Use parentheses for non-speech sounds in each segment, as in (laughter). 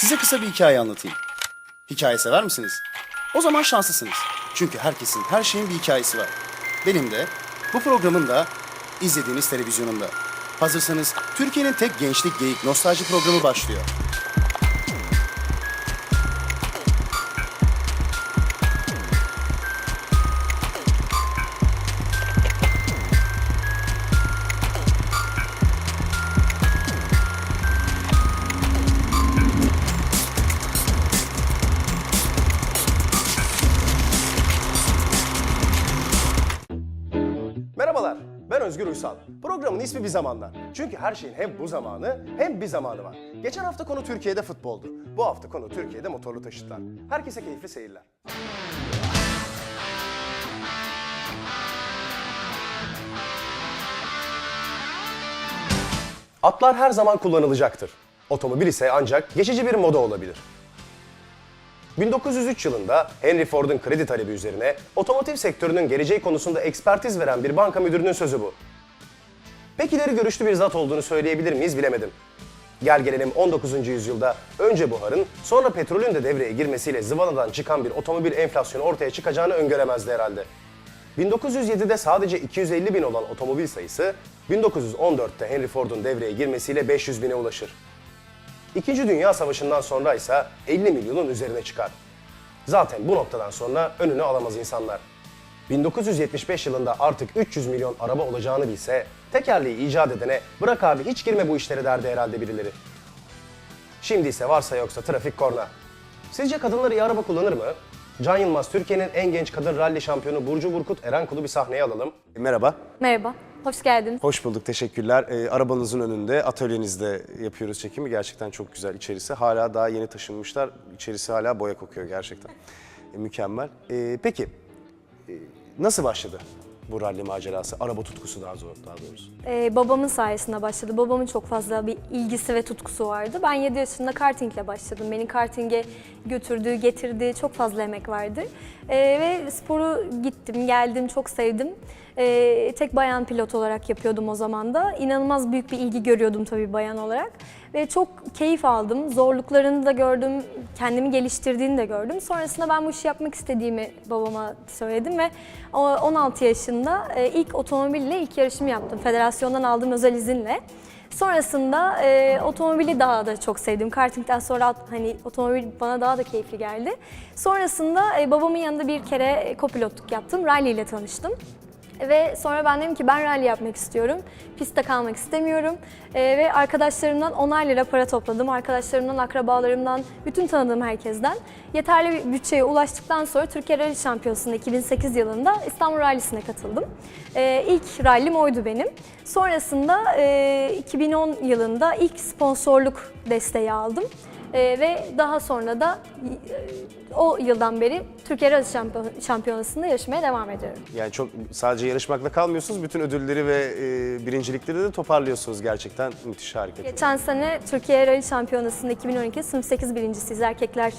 Size kısa bir hikaye anlatayım. Hikaye sever misiniz? O zaman şanslısınız. Çünkü herkesin, her şeyin bir hikayesi var. Benim de, bu programın da, izlediğiniz televizyonun da. Hazırsanız Türkiye'nin tek gençlik geyik nostalji programı başlıyor. Zamanlar. Çünkü her şeyin hem bu zamanı hem bir zamanı var. Geçen hafta konu Türkiye'de futboldu. Bu hafta konu Türkiye'de motorlu taşıtlar. Herkese keyifli seyirler. Atlar her zaman kullanılacaktır. Otomobil ise ancak geçici bir moda olabilir. 1903 yılında Henry Ford'un kredi talebi üzerine otomotiv sektörünün geleceği konusunda ekspertiz veren bir banka müdürünün sözü bu. Pek ileri görüşlü bir zat olduğunu söyleyebilir miyiz bilemedim. Gel gelelim 19. yüzyılda önce buharın sonra petrolün de devreye girmesiyle zıvanadan çıkan bir otomobil enflasyonu ortaya çıkacağını öngöremezdi herhalde. 1907'de sadece 250 bin olan otomobil sayısı 1914'te Henry Ford'un devreye girmesiyle 500 bine ulaşır. İkinci Dünya Savaşı'ndan sonra ise 50 milyonun üzerine çıkar. Zaten bu noktadan sonra önünü alamaz insanlar. 1975 yılında artık 300 milyon araba olacağını bilse, tekerleği icat edene bırak abi hiç girme bu işlere derdi herhalde birileri. Şimdi ise varsa yoksa trafik korna. Sizce kadınlar iyi araba kullanır mı? Can Yılmaz, Türkiye'nin en genç kadın ralli şampiyonu Burcu Burkut Erenkul'u bir sahneye alalım. Merhaba. Merhaba, hoş geldiniz. Hoş bulduk, teşekkürler. Ee, arabanızın önünde, atölyenizde yapıyoruz çekimi. Gerçekten çok güzel içerisi. Hala daha yeni taşınmışlar. İçerisi hala boya kokuyor gerçekten. E, mükemmel. Ee, peki, e, nasıl başladı bu ralli macerası? Araba tutkusu daha zor, daha doğrusu. Ee, babamın sayesinde başladı. Babamın çok fazla bir ilgisi ve tutkusu vardı. Ben 7 yaşında kartingle başladım. Beni kartinge götürdüğü, getirdiği çok fazla emek vardı. Ee, ve sporu gittim, geldim, çok sevdim. Ee, tek bayan pilot olarak yapıyordum o zaman da. İnanılmaz büyük bir ilgi görüyordum tabii bayan olarak. Ve çok keyif aldım. Zorluklarını da gördüm, kendimi geliştirdiğini de gördüm. Sonrasında ben bu işi yapmak istediğimi babama söyledim ve o 16 yaşında e, ilk otomobille ilk yarışımı yaptım. Federasyondan aldığım özel izinle. Sonrasında e, otomobili daha da çok sevdim. Kartingden sonra hani otomobil bana daha da keyifli geldi. Sonrasında e, babamın yanında bir kere e, kopilotluk yaptım. Rally ile tanıştım. Ve sonra ben dedim ki ben rally yapmak istiyorum. Pistte kalmak istemiyorum. Ee, ve arkadaşlarımdan 10'ar lira para topladım. Arkadaşlarımdan, akrabalarımdan, bütün tanıdığım herkesten. Yeterli bir bütçeye ulaştıktan sonra Türkiye Rally Şampiyonası'nda 2008 yılında İstanbul Rally'sine katıldım. Ee, ilk rallim oydu benim. Sonrasında e, 2010 yılında ilk sponsorluk desteği aldım. Ee, ve daha sonra da e, o yıldan beri Türkiye Rally Şampiyon- Şampiyonası'nda yarışmaya devam ediyorum. Yani çok sadece yarışmakla kalmıyorsunuz, bütün ödülleri ve e, birincilikleri de toparlıyorsunuz gerçekten. Müthiş harika. Geçen sene Türkiye Rally Şampiyonası'nda 2012 sınıf 8 birincisiyiz erkekler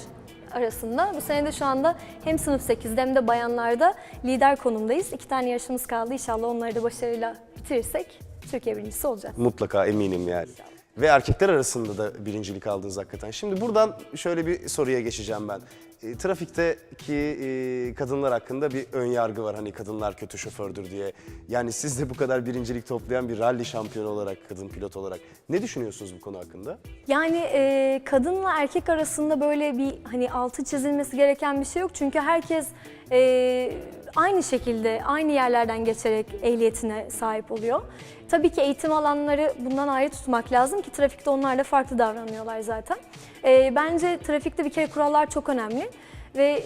arasında. Bu sene de şu anda hem sınıf 8'de hem de bayanlarda lider konumdayız. İki tane yarışımız kaldı. İnşallah onları da başarıyla bitirirsek Türkiye birincisi olacağız. Mutlaka eminim yani. Ve erkekler arasında da birincilik aldınız hakikaten. Şimdi buradan şöyle bir soruya geçeceğim ben. E, trafikteki e, kadınlar hakkında bir ön yargı var. Hani kadınlar kötü şofördür diye. Yani siz de bu kadar birincilik toplayan bir rally şampiyonu olarak, kadın pilot olarak ne düşünüyorsunuz bu konu hakkında? Yani e, kadınla erkek arasında böyle bir hani altı çizilmesi gereken bir şey yok. Çünkü herkes e, aynı şekilde, aynı yerlerden geçerek ehliyetine sahip oluyor. Tabii ki eğitim alanları bundan ayrı tutmak lazım ki trafikte onlar da farklı davranıyorlar zaten. E, bence trafikte bir kere kurallar çok önemli. Ve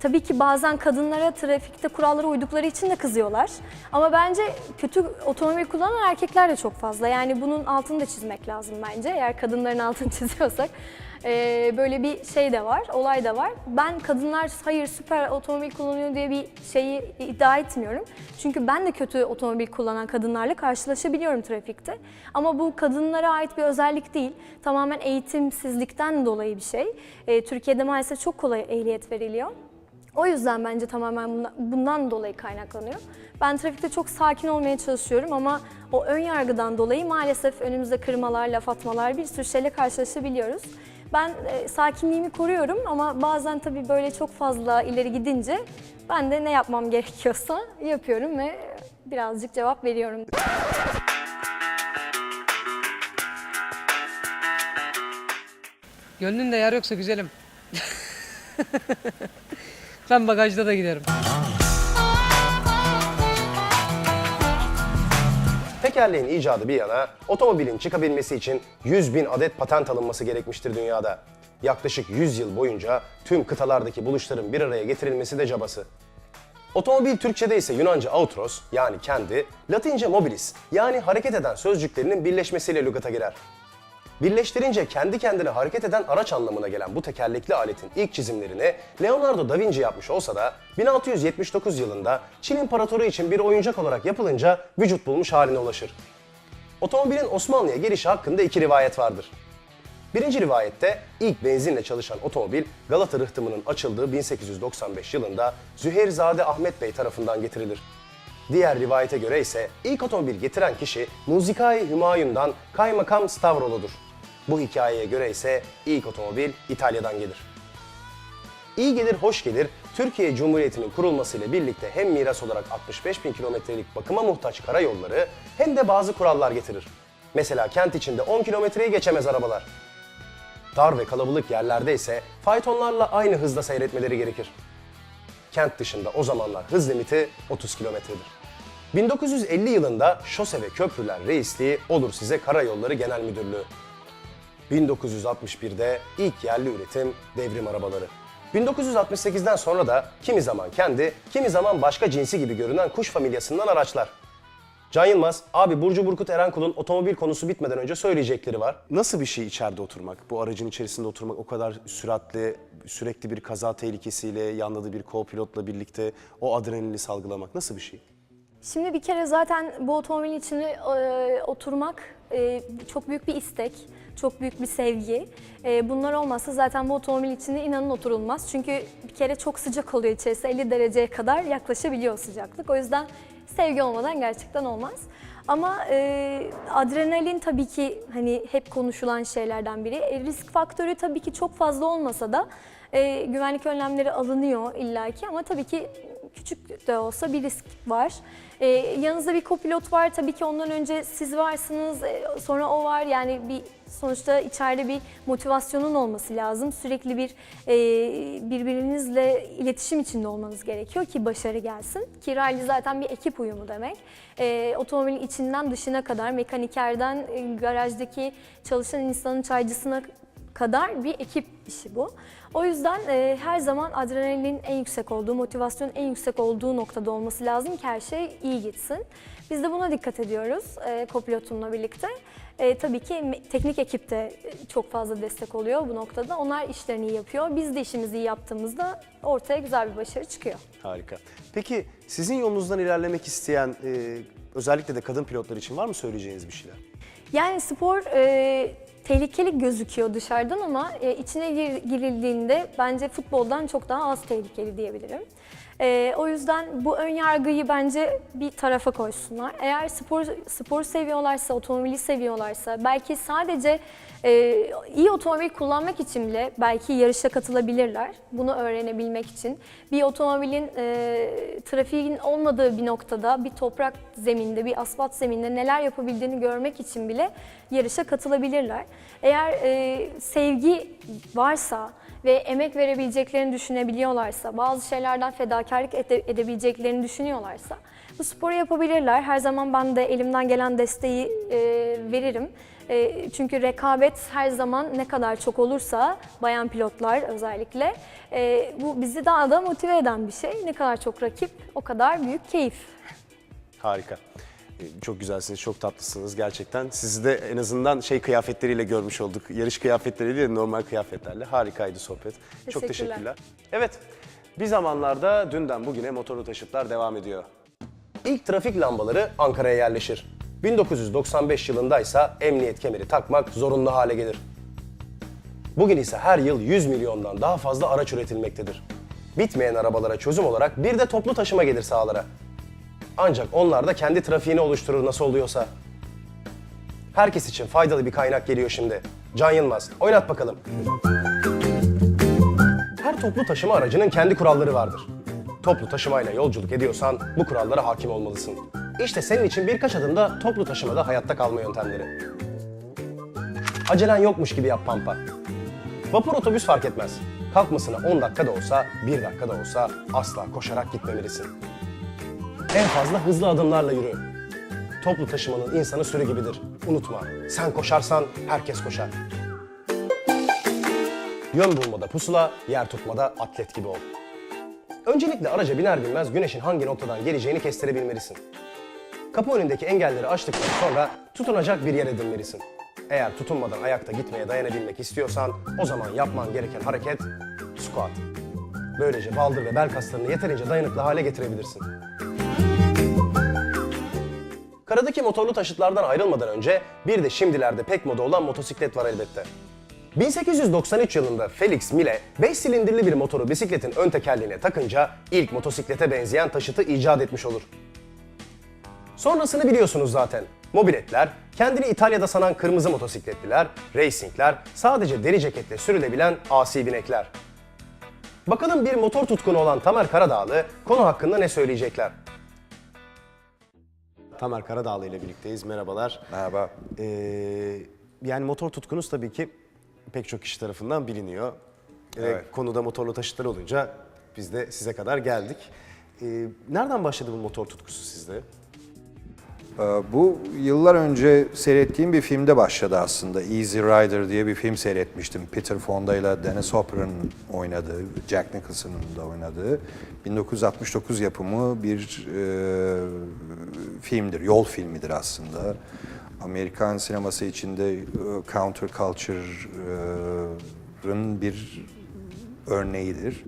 tabii ki bazen kadınlara trafikte kurallara uydukları için de kızıyorlar. Ama bence kötü otomobil kullanan erkekler de çok fazla. Yani bunun altını da çizmek lazım bence. Eğer kadınların (laughs) altını çiziyorsak. Ee, böyle bir şey de var, olay da var. Ben kadınlar hayır süper otomobil kullanıyor diye bir şeyi iddia etmiyorum. Çünkü ben de kötü otomobil kullanan kadınlarla karşılaşabiliyorum trafikte. Ama bu kadınlara ait bir özellik değil. Tamamen eğitimsizlikten dolayı bir şey. Ee, Türkiye'de maalesef çok kolay ehliyet veriliyor. O yüzden bence tamamen bundan, bundan dolayı kaynaklanıyor. Ben trafikte çok sakin olmaya çalışıyorum ama o ön yargıdan dolayı maalesef önümüzde kırmalar, laf atmalar bir sürü şeyle karşılaşabiliyoruz. Ben e, sakinliğimi koruyorum ama bazen tabii böyle çok fazla ileri gidince ben de ne yapmam (laughs) gerekiyorsa yapıyorum ve birazcık cevap veriyorum. Gönlünde yer yoksa güzelim. (laughs) ben bagajda da giderim. Tekerleğin icadı bir yana, otomobilin çıkabilmesi için 100 bin adet patent alınması gerekmiştir dünyada. Yaklaşık 100 yıl boyunca tüm kıtalardaki buluşların bir araya getirilmesi de cabası. Otomobil Türkçe'de ise Yunanca autros yani kendi, Latince mobilis yani hareket eden sözcüklerinin birleşmesiyle lügata girer. Birleştirince kendi kendine hareket eden araç anlamına gelen bu tekerlekli aletin ilk çizimlerini Leonardo da Vinci yapmış olsa da 1679 yılında Çin İmparatoru için bir oyuncak olarak yapılınca vücut bulmuş haline ulaşır. Otomobilin Osmanlı'ya gelişi hakkında iki rivayet vardır. Birinci rivayette ilk benzinle çalışan otomobil Galata rıhtımının açıldığı 1895 yılında Züheyrzade Ahmet Bey tarafından getirilir. Diğer rivayete göre ise ilk otomobil getiren kişi Muzikai Hümayun'dan Kaymakam Stavrolu'dur. Bu hikayeye göre ise ilk otomobil İtalya'dan gelir. İyi gelir, hoş gelir, Türkiye Cumhuriyeti'nin kurulmasıyla birlikte hem miras olarak 65 bin kilometrelik bakıma muhtaç karayolları hem de bazı kurallar getirir. Mesela kent içinde 10 kilometreyi geçemez arabalar. Dar ve kalabalık yerlerde ise faytonlarla aynı hızda seyretmeleri gerekir. Kent dışında o zamanlar hız limiti 30 kilometredir. 1950 yılında Şose ve Köprüler Reisliği olur size Karayolları Genel Müdürlüğü. 1961'de ilk yerli üretim devrim arabaları. 1968'den sonra da kimi zaman kendi, kimi zaman başka cinsi gibi görünen kuş familyasından araçlar. Can Yılmaz, abi Burcu Burkut Erenkul'un otomobil konusu bitmeden önce söyleyecekleri var. Nasıl bir şey içeride oturmak? Bu aracın içerisinde oturmak o kadar süratli, sürekli bir kaza tehlikesiyle, yanında da bir co-pilotla birlikte o adrenalini salgılamak nasıl bir şey? Şimdi bir kere zaten bu otomobilin içine e, oturmak e, çok büyük bir istek, çok büyük bir sevgi. E, bunlar olmazsa zaten bu otomobil içinde inanın oturulmaz. Çünkü bir kere çok sıcak oluyor içerisi 50 dereceye kadar yaklaşabiliyor sıcaklık. O yüzden sevgi olmadan gerçekten olmaz. Ama e, adrenalin tabii ki hani hep konuşulan şeylerden biri. E, risk faktörü tabii ki çok fazla olmasa da e, güvenlik önlemleri alınıyor illaki ama tabii ki küçük de olsa bir risk var. Ee, yanınızda bir kopilot var. Tabii ki ondan önce siz varsınız, e, sonra o var. Yani bir sonuçta içeride bir motivasyonun olması lazım. Sürekli bir e, birbirinizle iletişim içinde olmanız gerekiyor ki başarı gelsin. Ki rally zaten bir ekip uyumu demek. E, otomobilin içinden dışına kadar, mekanikerden e, garajdaki çalışan insanın çaycısına kadar bir ekip işi bu. O yüzden e, her zaman adrenalin en yüksek olduğu, motivasyonun en yüksek olduğu noktada olması lazım ki her şey iyi gitsin. Biz de buna dikkat ediyoruz e, kopilotumla birlikte. E, tabii ki teknik ekip de e, çok fazla destek oluyor bu noktada. Onlar işlerini iyi yapıyor. Biz de işimizi iyi yaptığımızda ortaya güzel bir başarı çıkıyor. Harika. Peki sizin yolunuzdan ilerlemek isteyen e, özellikle de kadın pilotlar için var mı söyleyeceğiniz bir şeyler? Yani spor e, tehlikeli gözüküyor dışarıdan ama e, içine gir- girildiğinde bence futboldan çok daha az tehlikeli diyebilirim. E, o yüzden bu ön yargıyı bence bir tarafa koysunlar. Eğer spor spor seviyorlarsa, otomobili seviyorlarsa, belki sadece e, iyi otomobil kullanmak için bile belki yarışa katılabilirler. Bunu öğrenebilmek için. Bir otomobilin e, trafiğin olmadığı bir noktada, bir toprak zeminde, bir asfalt zeminde neler yapabildiğini görmek için bile yarışa katılabilirler. Eğer e, sevgi varsa ve emek verebileceklerini düşünebiliyorlarsa, bazı şeylerden fedakarlık ede- edebileceklerini düşünüyorlarsa bu sporu yapabilirler. Her zaman ben de elimden gelen desteği e, veririm. E, çünkü rekabet her zaman ne kadar çok olursa, bayan pilotlar özellikle, e, bu bizi daha da motive eden bir şey. Ne kadar çok rakip, o kadar büyük keyif. Harika. E, Çok güzelsiniz, çok tatlısınız gerçekten. Sizi de en azından şey kıyafetleriyle görmüş olduk. Yarış kıyafetleriyle değil de normal kıyafetlerle. Harikaydı sohbet. Çok Teşekkürler. teşekkürler. Evet, bir zamanlarda dünden bugüne motorlu taşıtlar devam ediyor. İlk trafik lambaları Ankara'ya yerleşir. 1995 yılında ise emniyet kemeri takmak zorunlu hale gelir. Bugün ise her yıl 100 milyondan daha fazla araç üretilmektedir. Bitmeyen arabalara çözüm olarak bir de toplu taşıma gelir sahalara. Ancak onlar da kendi trafiğini oluşturur nasıl oluyorsa. Herkes için faydalı bir kaynak geliyor şimdi. Can Yılmaz. Oynat bakalım. Her toplu taşıma aracının kendi kuralları vardır. Toplu taşımayla yolculuk ediyorsan bu kurallara hakim olmalısın. İşte senin için birkaç adımda toplu taşımada hayatta kalma yöntemleri. Acelen yokmuş gibi yap pampa. Vapur otobüs fark etmez. Kalkmasına 10 dakika da olsa, 1 dakika da olsa asla koşarak gitmemelisin. En fazla hızlı adımlarla yürü. Toplu taşımanın insanı sürü gibidir. Unutma, sen koşarsan herkes koşar. Yön bulmada pusula, yer tutmada atlet gibi ol. Öncelikle araca biner binmez güneşin hangi noktadan geleceğini kestirebilmelisin. Kapı önündeki engelleri aştıktan sonra tutunacak bir yer edinmelisin. Eğer tutunmadan ayakta gitmeye dayanabilmek istiyorsan o zaman yapman gereken hareket squat. Böylece baldır ve bel kaslarını yeterince dayanıklı hale getirebilirsin. Karadaki motorlu taşıtlardan ayrılmadan önce bir de şimdilerde pek moda olan motosiklet var elbette. 1893 yılında Felix Mille 5 silindirli bir motoru bisikletin ön tekerleğine takınca ilk motosiklete benzeyen taşıtı icat etmiş olur. Sonrasını biliyorsunuz zaten. Mobiletler, kendini İtalya'da sanan kırmızı motosikletliler, racingler, sadece deri ceketle sürülebilen asi binekler. Bakalım bir motor tutkunu olan Tamer Karadağlı konu hakkında ne söyleyecekler? Tamer Karadağlı ile birlikteyiz. Merhabalar. Merhaba. Ee, yani motor tutkunuz tabii ki pek çok kişi tarafından biliniyor. Evet. konuda motorlu taşıtlar olunca biz de size kadar geldik. Ee, nereden başladı bu motor tutkusu sizde? Ee, Bu yıllar önce seyrettiğim bir filmde başladı aslında. Easy Rider diye bir film seyretmiştim. Peter Fonda ile Dennis Hopper'ın oynadığı, Jack Nicholson'ın da oynadığı 1969 yapımı bir e, filmdir, yol filmidir aslında. Amerikan sineması içinde e, counter culture'ın bir örneğidir.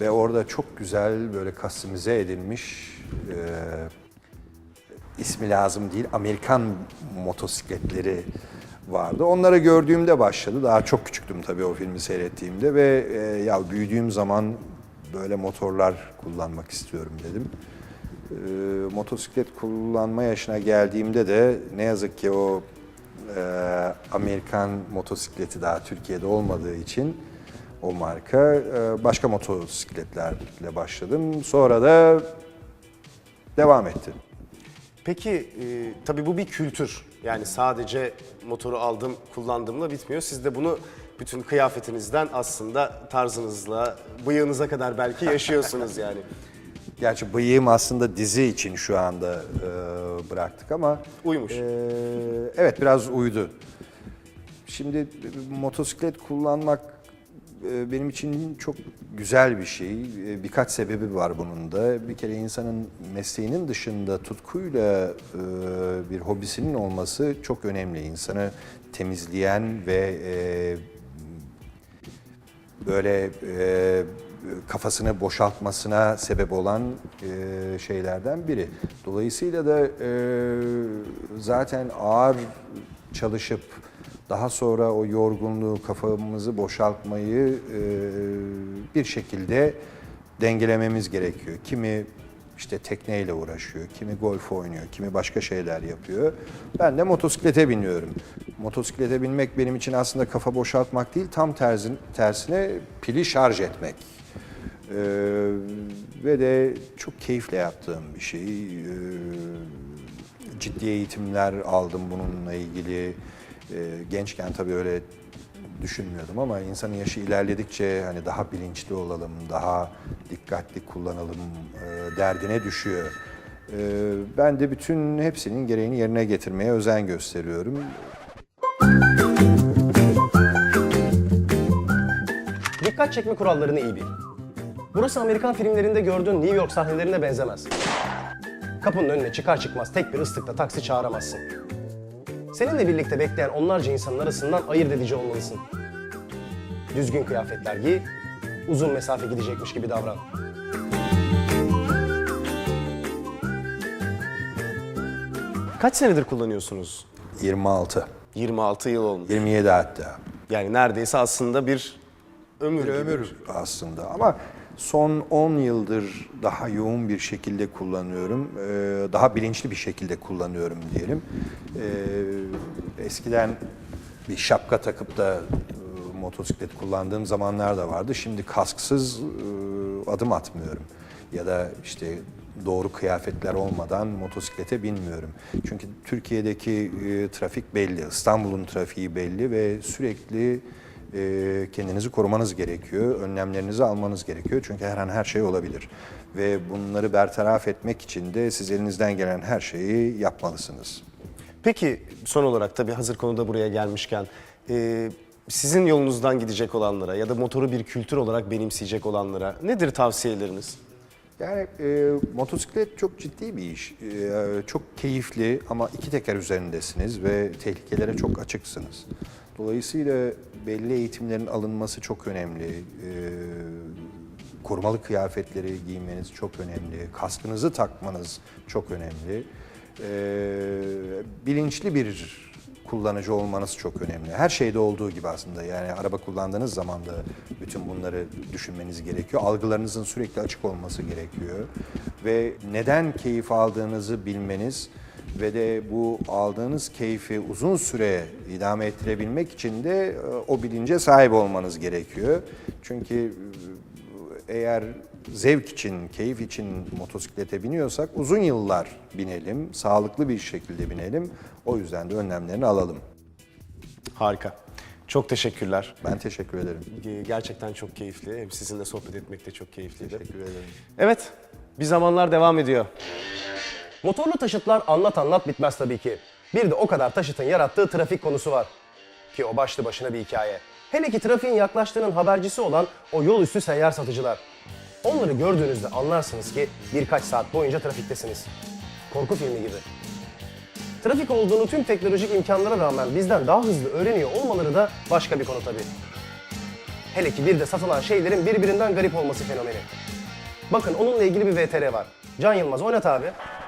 Ve orada çok güzel böyle kastimize edilmiş e, ismi lazım değil, Amerikan motosikletleri vardı. Onları gördüğümde başladı. Daha çok küçüktüm tabii o filmi seyrettiğimde ve e, ya büyüdüğüm zaman böyle motorlar kullanmak istiyorum dedim. E, motosiklet kullanma yaşına geldiğimde de ne yazık ki o e, Amerikan motosikleti daha Türkiye'de olmadığı için o marka e, başka motosikletlerle başladım. Sonra da devam etti. Peki e, tabii bu bir kültür. Yani sadece motoru aldım, kullandığımla bitmiyor. Siz de bunu bütün kıyafetinizden aslında tarzınızla, bıyığınıza kadar belki yaşıyorsunuz (laughs) yani. Gerçi bıyığım aslında dizi için şu anda e, bıraktık ama... Uymuş. e, evet biraz uydu. Şimdi motosiklet kullanmak benim için çok güzel bir şey. E, birkaç sebebi var bunun da. Bir kere insanın mesleğinin dışında tutkuyla e, bir hobisinin olması çok önemli. İnsanı temizleyen ve e, böyle e, kafasını boşaltmasına sebep olan şeylerden biri. Dolayısıyla da zaten ağır çalışıp daha sonra o yorgunluğu, kafamızı boşaltmayı e, bir şekilde dengelememiz gerekiyor. Kimi işte tekneyle uğraşıyor, kimi golf oynuyor, kimi başka şeyler yapıyor. Ben de motosiklete biniyorum. Motosiklete binmek benim için aslında kafa boşaltmak değil, tam terzin, tersine pili şarj etmek. Ee, ve de çok keyifle yaptığım bir şey. Ee, ciddi eğitimler aldım bununla ilgili. Ee, gençken tabii öyle düşünmüyordum ama insanın yaşı ilerledikçe hani daha bilinçli olalım, daha dikkatli kullanalım e, derdine düşüyor. Ee, ben de bütün hepsinin gereğini yerine getirmeye özen gösteriyorum. Dikkat çekme kurallarını iyi bil. Burası Amerikan filmlerinde gördüğün New York sahnelerine benzemez. Kapının önüne çıkar çıkmaz tek bir ıslıkla taksi çağıramazsın. Seninle birlikte bekleyen onlarca insanın arasından ayırt edici olmalısın. Düzgün kıyafetler giy, uzun mesafe gidecekmiş gibi davran. Kaç senedir kullanıyorsunuz? 26, 26 yıl olmuş. 27 hatta. Yani neredeyse aslında bir ömür bir gibi. ömür aslında ama son 10 yıldır daha yoğun bir şekilde kullanıyorum. Ee, Daha bilinçli bir şekilde kullanıyorum diyelim. Ee, Eskiden bir şapka takıp da e, motosiklet kullandığım zamanlar da vardı. Şimdi kasksız e, adım atmıyorum. Ya da işte doğru kıyafetler olmadan motosiklete binmiyorum. Çünkü Türkiye'deki e, trafik belli, İstanbul'un trafiği belli ve sürekli e, kendinizi korumanız gerekiyor, önlemlerinizi almanız gerekiyor. Çünkü her an her şey olabilir. Ve bunları bertaraf etmek için de siz elinizden gelen her şeyi yapmalısınız. Peki son olarak tabii hazır konuda buraya gelmişken e, sizin yolunuzdan gidecek olanlara ya da motoru bir kültür olarak benimseyecek olanlara nedir tavsiyeleriniz? Yani e, motosiklet çok ciddi bir iş. E, çok keyifli ama iki teker üzerindesiniz ve tehlikelere çok açıksınız. Dolayısıyla belli eğitimlerin alınması çok önemli. E, korumalı kıyafetleri giymeniz çok önemli. Kaskınızı takmanız çok önemli. E, bilinçli bir kullanıcı olmanız çok önemli. Her şeyde olduğu gibi aslında yani araba kullandığınız zaman da bütün bunları düşünmeniz gerekiyor. Algılarınızın sürekli açık olması gerekiyor. Ve neden keyif aldığınızı bilmeniz ve de bu aldığınız keyfi uzun süre idame ettirebilmek için de e, o bilince sahip olmanız gerekiyor. Çünkü e, eğer zevk için, keyif için motosiklete biniyorsak uzun yıllar binelim, sağlıklı bir şekilde binelim. O yüzden de önlemlerini alalım. Harika. Çok teşekkürler. Ben teşekkür ederim. Ge- Gerçekten çok keyifli. Hem sizinle sohbet etmek de çok keyifliydi. Teşekkür ederim. Evet, bir zamanlar devam ediyor. Motorlu taşıtlar anlat anlat bitmez tabii ki. Bir de o kadar taşıtın yarattığı trafik konusu var. Ki o başlı başına bir hikaye. Hele ki trafiğin yaklaştığının habercisi olan o yol üstü seyyar satıcılar. Onları gördüğünüzde anlarsınız ki birkaç saat boyunca trafiktesiniz. Korku filmi gibi. Trafik olduğunu tüm teknolojik imkanlara rağmen bizden daha hızlı öğreniyor olmaları da başka bir konu tabii. Hele ki bir de satılan şeylerin birbirinden garip olması fenomeni. Bakın onunla ilgili bir VTR var. Can Yılmaz oynat abi.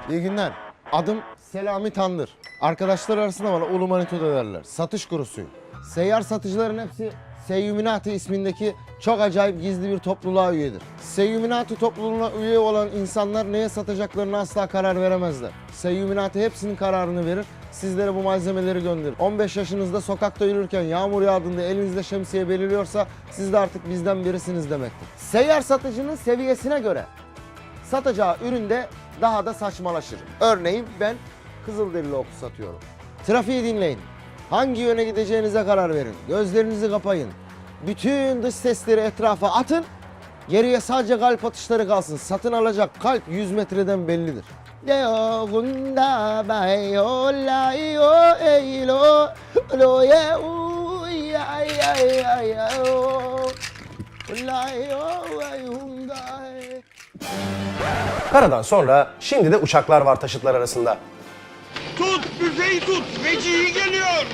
İyi günler. Adım Selami Tandır. Arkadaşlar arasında bana Ulu Manito da derler. Satış kurusuyum. Seyyar satıcıların hepsi Seyyuminati ismindeki çok acayip gizli bir topluluğa üyedir. Seyyuminati topluluğuna üye olan insanlar neye satacaklarını asla karar veremezler. Seyyuminati hepsinin kararını verir, sizlere bu malzemeleri gönderir. 15 yaşınızda sokakta yürürken yağmur yağdığında elinizde şemsiye beliriyorsa siz de artık bizden birisiniz demektir. Seyyar satıcının seviyesine göre satacağı üründe daha da saçmalaşır. Örneğin ben Kızılderili oku satıyorum. Trafiği dinleyin. Hangi yöne gideceğinize karar verin. Gözlerinizi kapayın. Bütün dış sesleri etrafa atın. Geriye sadece kalp atışları kalsın. Satın alacak kalp 100 metreden bellidir. Deo gunda bayo Karadan sonra şimdi de uçaklar var taşıtlar arasında. Tut büfeyi tut. Vecihi geliyor.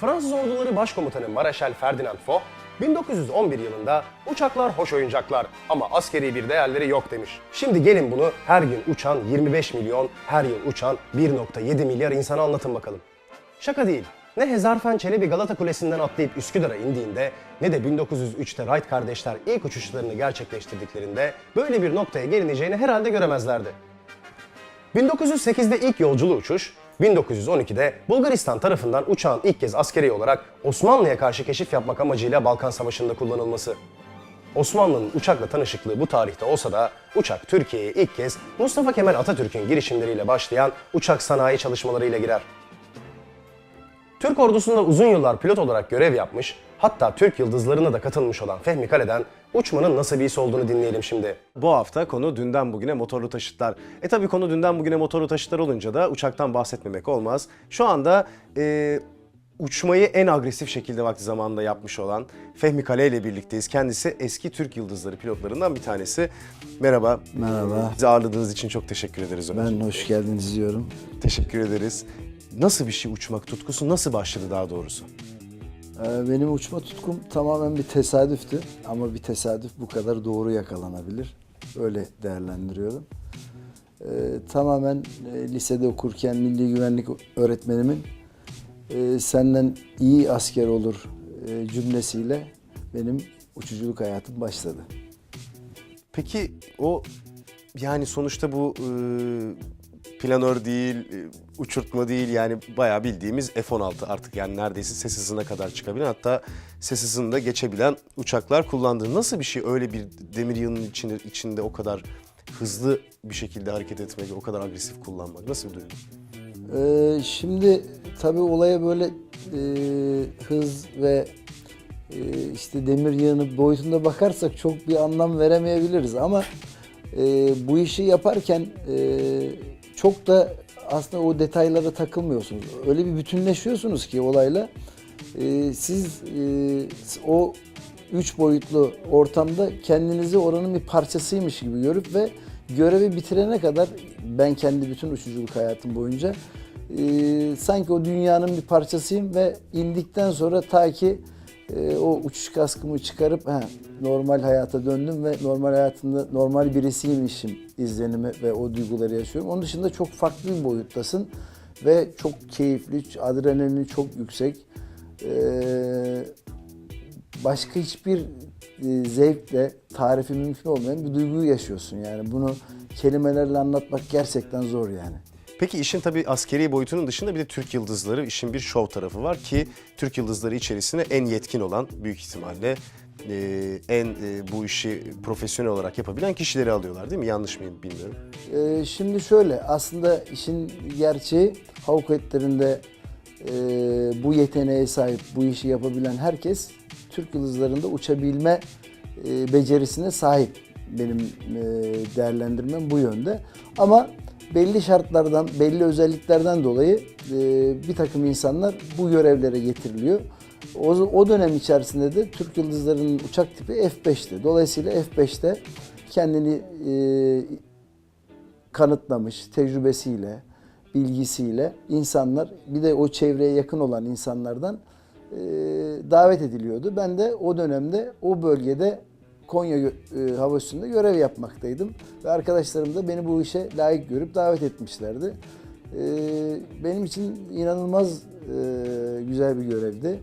Fransız orduları başkomutanı Mareşal Ferdinand Foch 1911 yılında uçaklar hoş oyuncaklar ama askeri bir değerleri yok demiş. Şimdi gelin bunu her gün uçan 25 milyon, her yıl uçan 1.7 milyar insana anlatın bakalım. Şaka değil. Ne Hezarfen Çelebi Galata Kulesi'nden atlayıp Üsküdar'a indiğinde ne de 1903'te Wright kardeşler ilk uçuşlarını gerçekleştirdiklerinde böyle bir noktaya gelineceğini herhalde göremezlerdi. 1908'de ilk yolculu uçuş, 1912'de Bulgaristan tarafından uçağın ilk kez askeri olarak Osmanlı'ya karşı keşif yapmak amacıyla Balkan Savaşı'nda kullanılması. Osmanlı'nın uçakla tanışıklığı bu tarihte olsa da uçak Türkiye'ye ilk kez Mustafa Kemal Atatürk'ün girişimleriyle başlayan uçak sanayi çalışmalarıyla girer. Türk ordusunda uzun yıllar pilot olarak görev yapmış, hatta Türk yıldızlarına da katılmış olan Fehmi Kale'den uçmanın nasıl bir his olduğunu dinleyelim şimdi. Bu hafta konu dünden bugüne motorlu taşıtlar. E tabi konu dünden bugüne motorlu taşıtlar olunca da uçaktan bahsetmemek olmaz. Şu anda e, uçmayı en agresif şekilde vakti zamanında yapmış olan Fehmi Kale ile birlikteyiz. Kendisi eski Türk Yıldızları pilotlarından bir tanesi. Merhaba. Merhaba. Bizi ağırladığınız için çok teşekkür ederiz. Ben hoş geldiniz diyorum. Teşekkür ederiz. Nasıl bir şey uçmak tutkusu nasıl başladı daha doğrusu? Ee, Benim uçma tutkum tamamen bir tesadüftü. Ama bir tesadüf bu kadar doğru yakalanabilir. Öyle değerlendiriyorum. Ee, tamamen e, lisede okurken milli güvenlik öğretmenimin e, senden iyi asker olur e, cümlesiyle benim uçuculuk hayatım başladı. Peki o yani sonuçta bu e, planör değil, e, uçurtma değil yani bayağı bildiğimiz F-16 artık yani neredeyse ses hızına kadar çıkabilen hatta ses hızını da geçebilen uçaklar kullandığı. Nasıl bir şey öyle bir demir yığının içinde, içinde o kadar hızlı bir şekilde hareket etmek, o kadar agresif kullanmak nasıl bir duygu? Ee, şimdi tabii olaya böyle e, hız ve e, işte demir yığını boyutunda bakarsak çok bir anlam veremeyebiliriz ama e, bu işi yaparken e, çok da aslında o detaylara takılmıyorsunuz. Öyle bir bütünleşiyorsunuz ki olayla e, siz e, o üç boyutlu ortamda kendinizi oranın bir parçasıymış gibi görüp ve görevi bitirene kadar ben kendi bütün uçuculuk hayatım boyunca e, sanki o dünyanın bir parçasıyım ve indikten sonra ta ki e, o uçuş kaskımı çıkarıp ha, normal hayata döndüm ve normal hayatında normal birisiymişim izlenimi ve o duyguları yaşıyorum. Onun dışında çok farklı bir boyuttasın ve çok keyifli, adrenalini çok yüksek. Ee, başka hiçbir e, zevkle tarifi mümkün olmayan bir duyguyu yaşıyorsun yani. Bunu kelimelerle anlatmak gerçekten zor yani. Peki işin tabii askeri boyutunun dışında bir de Türk Yıldızları, işin bir şov tarafı var ki Türk Yıldızları içerisinde en yetkin olan büyük ihtimalle e, en e, bu işi profesyonel olarak yapabilen kişileri alıyorlar değil mi? Yanlış mıyım bilmiyorum. Ee, şimdi şöyle aslında işin gerçeği hava kuvvetlerinde e, bu yeteneğe sahip, bu işi yapabilen herkes Türk Yıldızları'nda uçabilme e, becerisine sahip. Benim e, değerlendirmem bu yönde. Ama belli şartlardan, belli özelliklerden dolayı e, bir takım insanlar bu görevlere getiriliyor. O, o dönem içerisinde de Türk Yıldızları'nın uçak tipi F-5'ti. Dolayısıyla F-5'te kendini e, kanıtlamış tecrübesiyle, bilgisiyle insanlar bir de o çevreye yakın olan insanlardan e, davet ediliyordu. Ben de o dönemde o bölgede Konya e, Hava Üssü'nde görev yapmaktaydım. Ve arkadaşlarım da beni bu işe layık görüp davet etmişlerdi. E, benim için inanılmaz e, güzel bir görevdi.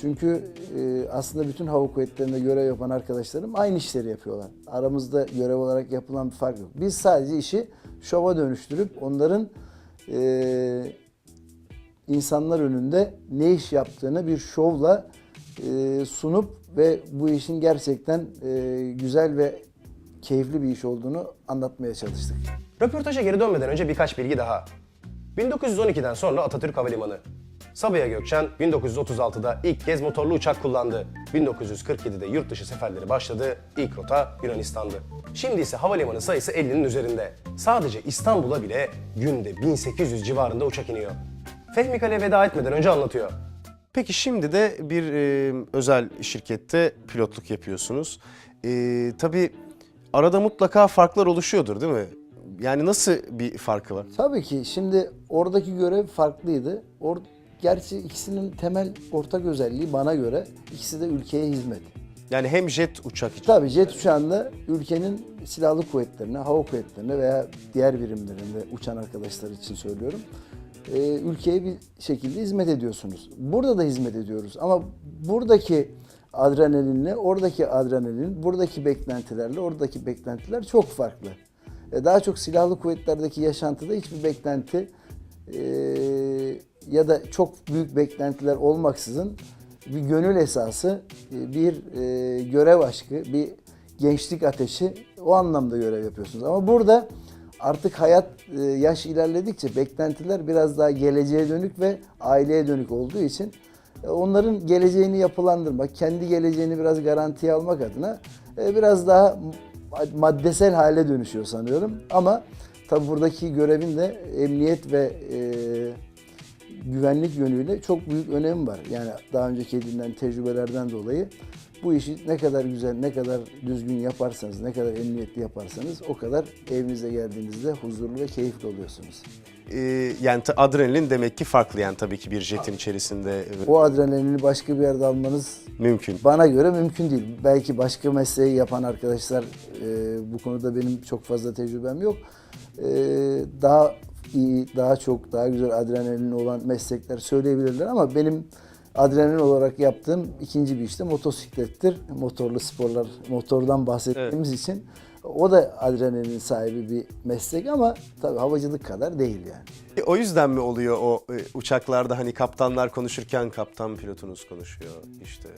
Çünkü e, aslında bütün hava kuvvetlerinde görev yapan arkadaşlarım aynı işleri yapıyorlar. Aramızda görev olarak yapılan bir fark yok. Biz sadece işi şova dönüştürüp onların insanlar önünde ne iş yaptığını bir şovla e, sunup ve bu işin gerçekten e, güzel ve keyifli bir iş olduğunu anlatmaya çalıştık. Röportaja geri dönmeden önce birkaç bilgi daha. 1912'den sonra Atatürk Havalimanı. Sabiha Gökçen 1936'da ilk kez motorlu uçak kullandı. 1947'de yurt dışı seferleri başladı. İlk rota Yunanistan'dı. Şimdi ise havalimanı sayısı 50'nin üzerinde. Sadece İstanbul'a bile günde 1800 civarında uçak iniyor. Fehmi Kale veda etmeden önce anlatıyor. Peki şimdi de bir e, özel şirkette pilotluk yapıyorsunuz. E, tabii arada mutlaka farklar oluşuyordur değil mi? Yani nasıl bir farkı var? Tabii ki şimdi oradaki görev farklıydı. Or Gerçi ikisinin temel ortak özelliği bana göre ikisi de ülkeye hizmet. Yani hem jet uçak için. Tabii jet uçağında ülkenin silahlı kuvvetlerine, hava kuvvetlerine veya diğer birimlerinde uçan arkadaşlar için söylüyorum. Ee, ülkeye bir şekilde hizmet ediyorsunuz. Burada da hizmet ediyoruz ama buradaki adrenalinle, oradaki adrenalin, buradaki beklentilerle, oradaki beklentiler çok farklı. Ee, daha çok silahlı kuvvetlerdeki yaşantıda hiçbir beklenti e, ya da çok büyük beklentiler olmaksızın bir gönül esası, e, bir e, görev aşkı, bir gençlik ateşi o anlamda görev yapıyorsunuz. Ama burada artık hayat e, yaş ilerledikçe beklentiler biraz daha geleceğe dönük ve aileye dönük olduğu için e, onların geleceğini yapılandırmak, kendi geleceğini biraz garantiye almak adına e, biraz daha maddesel hale dönüşüyor sanıyorum. Ama tabi buradaki görevin de emniyet ve güvenlik yönüyle çok büyük önemi var. Yani daha önceki edinilen tecrübelerden dolayı bu işi ne kadar güzel, ne kadar düzgün yaparsanız, ne kadar emniyetli yaparsanız o kadar evinize geldiğinizde huzurlu ve keyifli oluyorsunuz. E, yani adrenalin demek ki farklı yani tabii ki bir jetin içerisinde O adrenalini başka bir yerde almanız mümkün. bana göre mümkün değil. Belki başka mesleği yapan arkadaşlar e, bu konuda benim çok fazla tecrübem yok. E, daha iyi, daha çok, daha güzel adrenalin olan meslekler söyleyebilirler ama benim adrenalin olarak yaptığım ikinci bir işte motosiklettir. Motorlu sporlar, motordan bahsettiğimiz için O da adrenalin sahibi bir meslek ama tabii havacılık kadar değil yani. E, O yüzden mi oluyor o e, uçaklarda hani kaptanlar konuşurken kaptan pilotunuz konuşuyor işte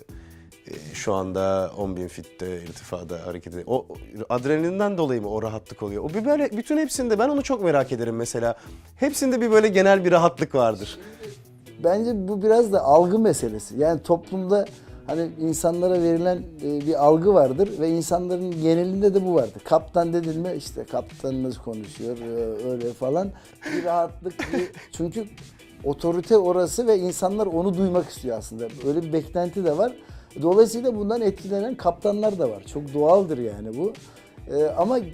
e, şu anda 10.000 fitte irtifada hareket ediyor. O o adrenalinden dolayı mı o rahatlık oluyor? O bir böyle bütün hepsinde ben onu çok merak ederim mesela. Hepsinde bir böyle genel bir rahatlık vardır. Bence bu biraz da algı meselesi. Yani toplumda hani insanlara verilen e, bir algı vardır ve insanların genelinde de bu vardır. Kaptan dedin mi işte kaptanınız konuşuyor e, öyle falan. Bir rahatlık bir (laughs) çünkü otorite orası ve insanlar onu duymak istiyor aslında. Öyle bir beklenti de var. Dolayısıyla bundan etkilenen kaptanlar da var. Çok doğaldır yani bu. Ee, ama e,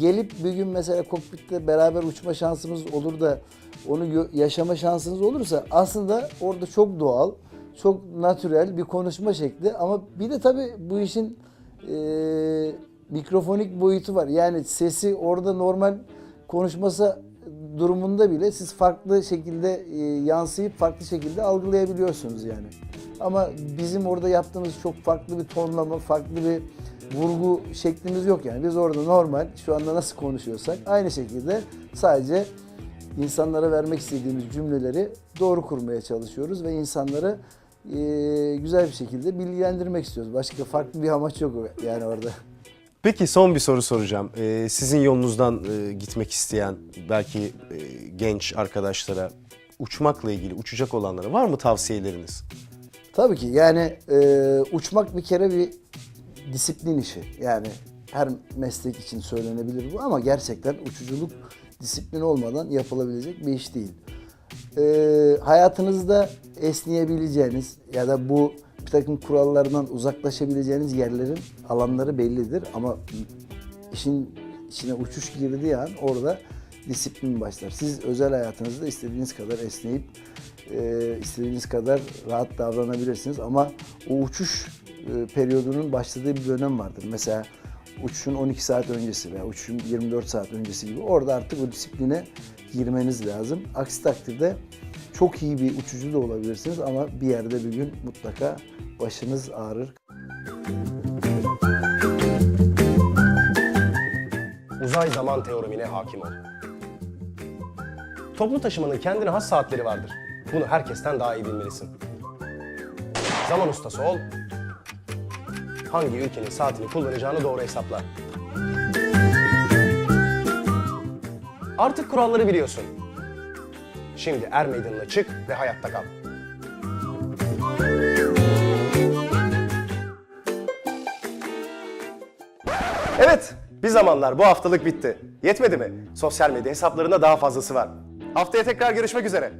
gelip bir gün mesela kokpitte beraber uçma şansımız olur da onu yaşama şansınız olursa aslında orada çok doğal, çok natürel bir konuşma şekli ama bir de tabii bu işin e, mikrofonik boyutu var. Yani sesi orada normal konuşması durumunda bile siz farklı şekilde e, yansıyıp farklı şekilde algılayabiliyorsunuz yani. Ama bizim orada yaptığımız çok farklı bir tonlama, farklı bir vurgu şeklimiz yok yani. Biz orada normal şu anda nasıl konuşuyorsak aynı şekilde sadece insanlara vermek istediğimiz cümleleri doğru kurmaya çalışıyoruz ve insanları e, güzel bir şekilde bilgilendirmek istiyoruz. Başka farklı bir amaç yok yani orada. Peki son bir soru soracağım. Ee, sizin yolunuzdan e, gitmek isteyen belki e, genç arkadaşlara uçmakla ilgili uçacak olanlara var mı tavsiyeleriniz? Tabii ki yani e, uçmak bir kere bir disiplin işi. Yani her meslek için söylenebilir bu ama gerçekten uçuculuk disiplin olmadan yapılabilecek bir iş değil. E, hayatınızda esneyebileceğiniz ya da bu bir takım kurallardan uzaklaşabileceğiniz yerlerin alanları bellidir ama işin içine uçuş girdiği an orada disiplin başlar. Siz özel hayatınızda istediğiniz kadar esneyip e, istediğiniz kadar rahat davranabilirsiniz ama o uçuş e, periyodunun başladığı bir dönem vardır. Mesela uçuşun 12 saat öncesi veya uçuşun 24 saat öncesi gibi orada artık o disipline girmeniz lazım. Aksi takdirde çok iyi bir uçucu da olabilirsiniz ama bir yerde bir gün mutlaka başınız ağrır. Uzay zaman teoremine hakim ol. Toplu taşımanın kendine has saatleri vardır. Bunu herkesten daha iyi bilmelisin. Zaman ustası ol. Hangi ülkenin saatini kullanacağını doğru hesapla. Artık kuralları biliyorsun. Şimdi er meydanına çık ve hayatta kal. Evet, bir zamanlar bu haftalık bitti. Yetmedi mi? Sosyal medya hesaplarında daha fazlası var. Haftaya tekrar görüşmek üzere.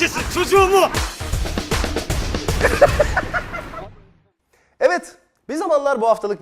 Çocuğumu kesin çocuğumu. Evet, bir zamanlar bu haftalık...